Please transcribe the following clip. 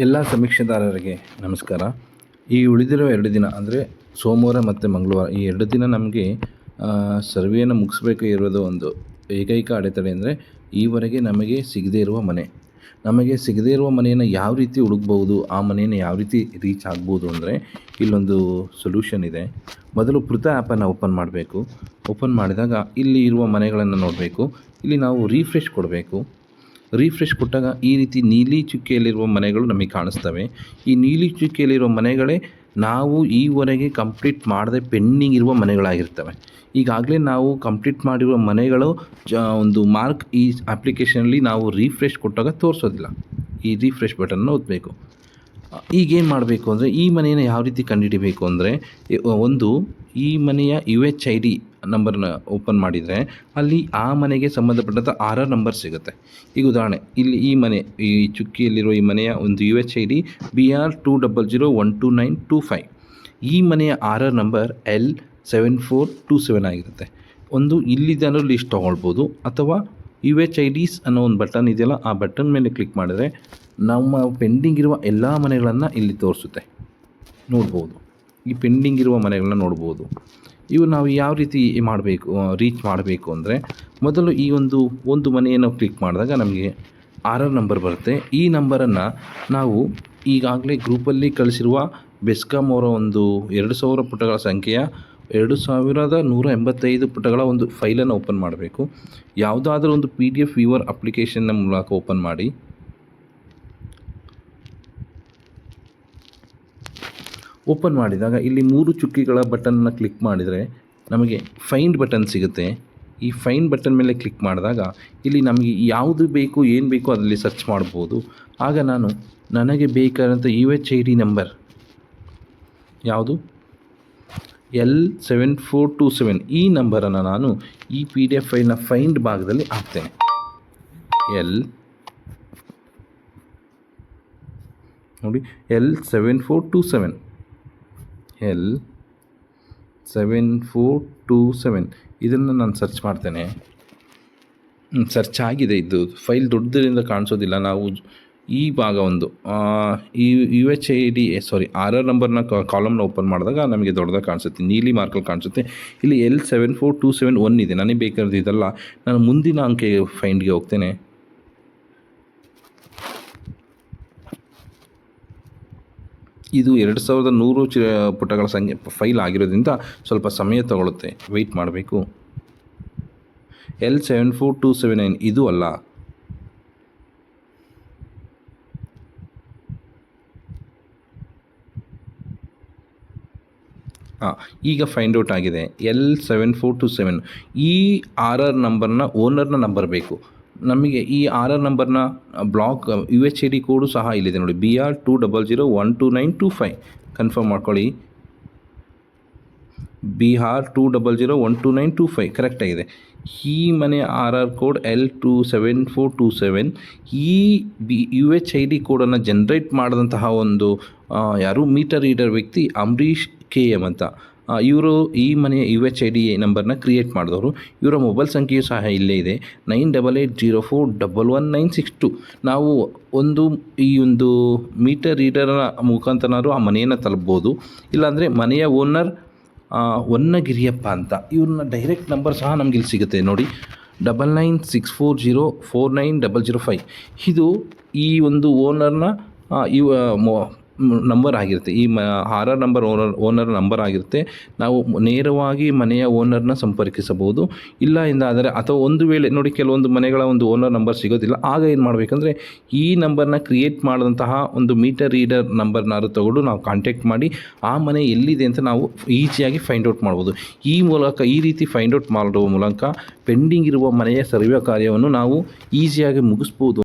ಎಲ್ಲ ಸಮೀಕ್ಷೆದಾರರಿಗೆ ನಮಸ್ಕಾರ. ಈ ಉಳಿದಿರೋ ಎರಡು ದಿನ, ಅಂದರೆ ಸೋಮವಾರ ಮತ್ತು ಮಂಗಳವಾರ, ಈ ಎರಡು ದಿನ ನಮಗೆ ಸರ್ವೆಯನ್ನು ಮುಗಿಸ್ಬೇಕು ಇರೋದು ಒಂದು ಏಕೈಕ ಅಡೆತಡೆ ಅಂದರೆ, ಈವರೆಗೆ ನಮಗೆ ಸಿಗದೇ ಇರುವ ಮನೆ. ನಮಗೆ ಸಿಗದೇ ಇರುವ ಮನೆಯನ್ನು ಯಾವ ರೀತಿ ಹುಡುಕ್ಬೋದು ಆ ಮನೆಯನ್ನು ಯಾವ ರೀತಿ ರೀಚ್ ಆಗ್ಬೋದು ಅಂದರೆ, ಇಲ್ಲೊಂದು ಸೊಲ್ಯೂಷನ್ ಇದೆ. ಮೊದಲು ಪೃಥ ಆ್ಯಪನ್ನು ಓಪನ್ ಮಾಡಬೇಕು. ಓಪನ್ ಮಾಡಿದಾಗ ಇಲ್ಲಿ ಇರುವ ಮನೆಗಳನ್ನು ನೋಡಬೇಕು. ಇಲ್ಲಿ ನಾವು ರೀಫ್ರೆಶ್ ಕೊಡಬೇಕು. ರೀಫ್ರೆಶ್ ಕೊಟ್ಟಾಗ ಈ ರೀತಿ ನೀಲಿ ಚುಕ್ಕೆಯಲ್ಲಿರುವ ಮನೆಗಳು ನಮಗೆ ಕಾಣಿಸ್ತವೆ. ಈ ನೀಲಿ ಚುಕ್ಕೆಯಲ್ಲಿರುವ ಮನೆಗಳೇ ನಾವು ಈವರೆಗೆ ಕಂಪ್ಲೀಟ್ ಮಾಡದೆ ಪೆಂಡಿಂಗ್ ಇರುವ ಮನೆಗಳಾಗಿರ್ತವೆ. ಈಗಾಗಲೇ ನಾವು ಕಂಪ್ಲೀಟ್ ಮಾಡಿರುವ ಮನೆಗಳು, ಜ, ಒಂದು ಮಾರ್ಕ್ ಈ ಅಪ್ಲಿಕೇಶನಲ್ಲಿ ನಾವು ರೀಫ್ರೆಶ್ ಕೊಟ್ಟಾಗ ತೋರಿಸೋದಿಲ್ಲ. ಈ ರೀಫ್ರೆಶ್ ಬಟನ್ನ ಒತ್ತಬೇಕು ಈಗೇನು ಮಾಡಬೇಕು ಅಂದರೆ ಈ ಮನೆಯನ್ನು ಯಾವ ರೀತಿ ಕಂಡುಹಿಡಿಬೇಕು ಅಂದರೆ ಒಂದು ಈ ಮನೆಯ ಯು ಎಚ್ ಐ ಡಿ ನಂಬರ್ನ ಓಪನ್ ಮಾಡಿದರೆ ಅಲ್ಲಿ ಆ ಮನೆಗೆ ಸಂಬಂಧಪಟ್ಟಂಥ ಆರ್ ಆರ್ ನಂಬರ್ ಸಿಗುತ್ತೆ. ಈಗ ಉದಾಹರಣೆ, ಇಲ್ಲಿ ಈ ಮನೆ, ಈ ಚುಕ್ಕಿಯಲ್ಲಿರೋ ಈ ಮನೆಯ ಒಂದು U H I D B R two double zero one two nine two five. ಈ ಮನೆಯ R R number L seven four two seven ಆಗಿರುತ್ತೆ. ಒಂದು ಇಲ್ಲಿದ್ದಾದ್ರೂ ಲಿಸ್ಟ್ ತೊಗೊಳ್ಬೋದು, ಅಥವಾ ಯು ಎಚ್ ಐ ಡಿಸ್ ಅನ್ನೋ ಒಂದು ಬಟನ್ ಇದೆಯಲ್ಲ, ಆ ಬಟನ್ ಮೇಲೆ ಕ್ಲಿಕ್ ಮಾಡಿದರೆ ನಮ್ಮ ಪೆಂಡಿಂಗ್ ಇರುವ ಎಲ್ಲ ಮನೆಗಳನ್ನು ಇಲ್ಲಿ ತೋರಿಸುತ್ತೆ. ನೋಡ್ಬೋದು. ಈ ಪೆಂಡಿಂಗ್ ಇರುವ ಮನೆಗಳನ್ನ ನೋಡ್ಬೋದು. ಇವು ನಾವು ಯಾವ ರೀತಿ ಮಾಡಬೇಕು ರೀಚ್ ಮಾಡಬೇಕು ಅಂದರೆ ಮೊದಲು ಈ ಒಂದು ಒಂದು ಮನೆಯನ್ನು ಕ್ಲಿಕ್ ಮಾಡಿದಾಗ ನಮಗೆ ಆರ್ ಆರ್ ನಂಬರ್ ಬರುತ್ತೆ. ಈ ನಂಬರನ್ನು ನಾವು ಈಗಾಗಲೇ ಗ್ರೂಪಲ್ಲಿ ಕಳಿಸಿರುವ ಬೆಸ್ಕಾಮ್ ಅವರ ಒಂದು ಎರಡು ಸಾವಿರ ಪುಟಗಳ ಸಂಖ್ಯೆಯ ಎರಡು ಸಾವಿರದ ನೂರ ಎಂಬತ್ತೈದು ಪುಟಗಳ ಒಂದು ಫೈಲನ್ನು ಓಪನ್ ಮಾಡಬೇಕು. ಯಾವುದಾದ್ರೂ ಒಂದು ಪಿ ಡಿ ಎಫ್ ವ್ಯೂವರ್ ಅಪ್ಲಿಕೇಶನ್ನ ಮೂಲಕ ಓಪನ್ ಮಾಡಿ. ಓಪನ್ ಮಾಡಿದಾಗ ಇಲ್ಲಿ ಮೂರು ಚುಕ್ಕಿಗಳ ಬಟನ್ನ ಕ್ಲಿಕ್ ಮಾಡಿದರೆ ನಮಗೆ ಫೈಂಡ್ ಬಟನ್ ಸಿಗುತ್ತೆ. ಈ ಫೈಂಡ್ ಬಟನ್ ಮೇಲೆ ಕ್ಲಿಕ್ ಮಾಡಿದಾಗ ಇಲ್ಲಿ ನಮಗೆ ಯಾವುದು ಬೇಕು, ಏನು ಬೇಕು ಅದರಲ್ಲಿ ಸರ್ಚ್ ಮಾಡ್ಬೋದು. ಆಗ ನಾನು ನನಗೆ ಬೇಕಾದಂಥ U H I D number ಯಾವುದು? L seven four two seven ಈ ನಂಬರನ್ನು ನಾನು ಈ ಪಿ ಡಿ ಎಫ್ ಫೈಲ್ನ ಫೈಂಡ್ ಭಾಗದಲ್ಲಿ ಹಾಕ್ತೇನೆ. ಎಲ್ ನೋಡಿ L seven four two seven L seven four two seven ಇದನ್ನು ನಾನು ಸರ್ಚ್ ಮಾಡ್ತೇನೆ. ಸರ್ಚ್ ಆಗಿದೆ ಇದು. ಫೈಲ್ ದೊಡ್ಡದರಿಂದ ಕಾಣಿಸೋದಿಲ್ಲ. ನಾವು ಈ ಭಾಗ ಒಂದು. ಈ U H I D sorry R R ನಂಬರ್ನ ಕಾಲಮ್ನ ಓಪನ್ ಮಾಡಿದಾಗ ನಮಗೆ ದೊಡ್ಡದಾಗ ಕಾಣಿಸುತ್ತೆ. ನೀಲಿ ಮಾರ್ಕಲ್ಲಿ ಕಾಣಿಸುತ್ತೆ. ಇಲ್ಲಿ L seven four two seven one ಇದೆ. ನನಗೆ ಬೇಕಾದ ಇದಲ್ಲ. ನಾನು ಮುಂದಿನ ಅಂಕೆ ಫೈಂಡ್ಗೆ ಹೋಗ್ತೇನೆ. ಇದು ಎರಡು ಸಾವಿರದ ನೂರು ಚಿ ಪುಟಗಳ ಸಂಖ್ಯೆ ಫೈಲ್ ಆಗಿರೋದ್ರಿಂದ ಸ್ವಲ್ಪ ಸಮಯ ತಗೊಳುತ್ತೆ. ವೆಯ್ಟ್ ಮಾಡಬೇಕು. L seven four two seven nine ಇದು ಅಲ್ಲ. ಹಾಂ ಈಗ ಫೈಂಡ್ ಔಟ್ ಆಗಿದೆ. L seven four two seven ಈ ಆರ್ ಆರ್ ನಂಬರ್ನ ಓನರ್ನ ನಂಬರ್ ಬೇಕು. ನಮಗೆ ಈ ಆರ್ ಆರ್ ನಂಬರ್ನ block, U H I D code ಸಹ ಇಲ್ಲಿದೆ ನೋಡಿ. B R two double zero one two nine two five. Confirm ಮಾಡ್ಕೊಳ್ಳಿ. B R two double zero one two nine two five. ಕರೆಕ್ಟಾಗಿದೆ ಈ ಮನೆ R R code L two seven four two seven. ಈ B, U H I D ಕೋಡನ್ನು generate ಮಾಡಿದಂತಹ ಒಂದು ಯಾರು metre reader ವ್ಯಕ್ತಿ Ambareesh K M ಅಂತ. ಇವರು ಈ ಮನೆಯ ಯು ಎಚ್ ಐ ಡಿ ನಂಬರ್ನ ಕ್ರಿಯೇಟ್ ಮಾಡಿದವರು. ಇವರ ಮೊಬೈಲ್ ಸಂಖ್ಯೆಯು ಸಹ ಇಲ್ಲೇ ಇದೆ. Nine double eight zero four double one nine six two ನಾವು ಒಂದು ಈ ಒಂದು ಮೀಟರ್ ರೀಡರ್ನ ಮುಖಾಂತರ ಆ ಮನೆಯನ್ನು ತಲುಪ್ಬೋದು. ಇಲ್ಲಾಂದರೆ ಮನೆಯ ಓನರ್ ಹೊನ್ನಗಿರಿಯಪ್ಪ ಅಂತ. ಇವ್ರನ್ನ ಡೈರೆಕ್ಟ್ ನಂಬರ್ ಸಹ ನಮಗೆ ಇಲ್ಲಿ ಸಿಗುತ್ತೆ ನೋಡಿ. Double nine six four zero four nine double zero five ಇದು ಈ ಒಂದು ಓನರ್ನ ಇವ ನಂಬರ್ ಆಗಿರುತ್ತೆ. ಈ ಮ R number owner owner number ಆಗಿರುತ್ತೆ. ನಾವು ನೇರವಾಗಿ ಮನೆಯ ಓನರ್ನ ಸಂಪರ್ಕಿಸಬಹುದು. ಇಲ್ಲ ಎಂದಾದರೆ, ಅಥವಾ ಒಂದು ವೇಳೆ, ನೋಡಿ ಕೆಲವೊಂದು ಮನೆಗಳ ಒಂದು ಓನರ್ ನಂಬರ್ ಸಿಗೋದಿಲ್ಲ. ಆಗ ಏನು ಮಾಡಬೇಕಂದ್ರೆ, ಈ ನಂಬರ್ನ ಕ್ರಿಯೇಟ್ ಮಾಡಿದಂತಹ ಒಂದು ಮೀಟರ್ ರೀಡರ್ ನಂಬರ್ನಾರು ತಗೊಂಡು ನಾವು ಕಾಂಟ್ಯಾಕ್ಟ್ ಮಾಡಿ, ಆ ಮನೆ ಎಲ್ಲಿದೆ ಅಂತ ನಾವು ಈಸಿಯಾಗಿ ಫೈಂಡ್ ಔಟ್ ಮಾಡ್ಬೋದು. ಈ ಮೂಲಕ, ಈ ರೀತಿ ಫೈಂಡ್ ಔಟ್ ಮಾಡುವ ಮೂಲಕ ಪೆಂಡಿಂಗ್ ಇರುವ ಮನೆಯ ಸರ್ವೆ ಕಾರ್ಯವನ್ನು ನಾವು ಈಸಿಯಾಗಿ ಮುಗಿಸ್ಬೋದು.